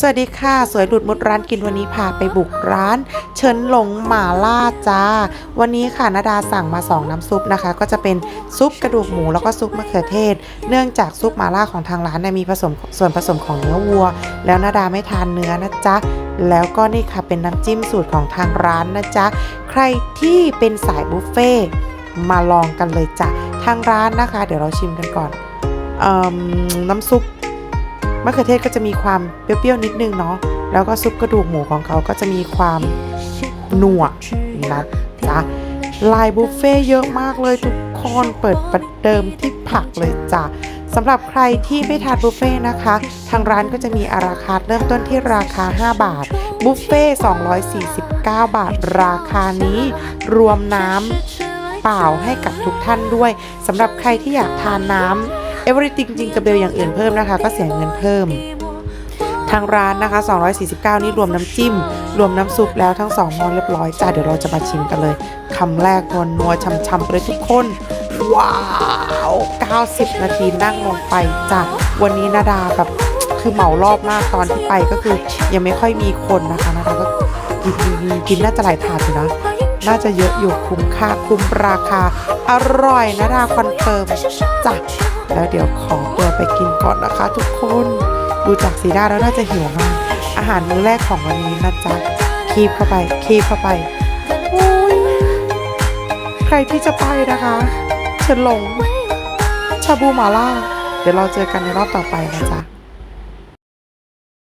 สวัสดีค่ะ สวยหลุดมุดร้านกินวันนี้พาไปบุกร้านเฉินหลงหมาล่าจ้า วันนี้ค่ะนาดาสั่งมา 2 น้ำซุปนะคะ ก็จะเป็นซุปกระดูกหมูแล้วก็ซุปมะเขือเทศ เนื่องจากซุปหมาล่าของทางร้านเนี่ยมีผสมส่วนผสมของเนื้อวัว แล้วนาดาไม่ทานเนื้อนะจ๊ะแล้วก็นี่ค่ะเป็นน้ำจิ้มสูตรของทางร้านนะจ๊ะใครที่เป็นสายบุฟเฟ่มาลองกันเลยจ้ะทางร้านนะคะ เดี๋ยวเราชิมกันก่อนเอน้ำซุป มะเขือเทศก็จะมีความเปรี้ยวๆนิดนึงเนาะแล้วก็ซุปกระดูกหมูของเขาก็จะมีความหนัวนะจ๊ะลายบุฟเฟ่เยอะมากเลยทุกคนเปิดประเดิมที่ผักเลยจ้ะสำหรับใครที่ไม่ทานบุฟเฟ่นะคะ ทางร้านก็จะมีอาราคาเริ่มต้นที่ราคา 5 บาท บุฟเฟ่249 บาท ราคานี้รวมน้ำเปล่าให้กับทุกท่านด้วยสำหรับใครที่อยากทานน้ำ Everything จริงกับเบลอย่างอื่นเพิ่มนะคะ ก็เสียเงินเพิ่ม ทางร้านนะคะ 249 นี่รวมน้ำจิ้ม รวมน้ำซุปแล้วทั้งสองหมอเรียบร้อยจ้าเดี๋ยวเราจะมาชิมกันเลยคำแรกนวลนัวช่ำๆเลยทุกคน ว้าว 90 นาทีนั่งลงไปจ้ะวันนี้นาดาแบบคือเหมารอบมากตอนที่ไปก็คือ ยังไม่ค่อยมีคนนะคะนาดาก็กินกินกินกินน่าจะหลายถาดอยู่นะ น่าจะเยอะอยู่คุ้มค่าคุ้มราคา อร่อยนะดาคอนเฟิร์มจ้ะแล้วเดี๋ยวขอตัวไปกินก่อนนะคะ ทุกคนดูจากสีหน้าแล้วน่าจะหิวมาก อาหารมื้อแรกของวันนี้นะจ๊ะคีบเข้าไปคีบเข้าไปใครที่จะไปนะคะเฉินหลงชาบูหมาล่า เดี๋ยวเราเจอกันในรอบต่อไปนะจ๊ะ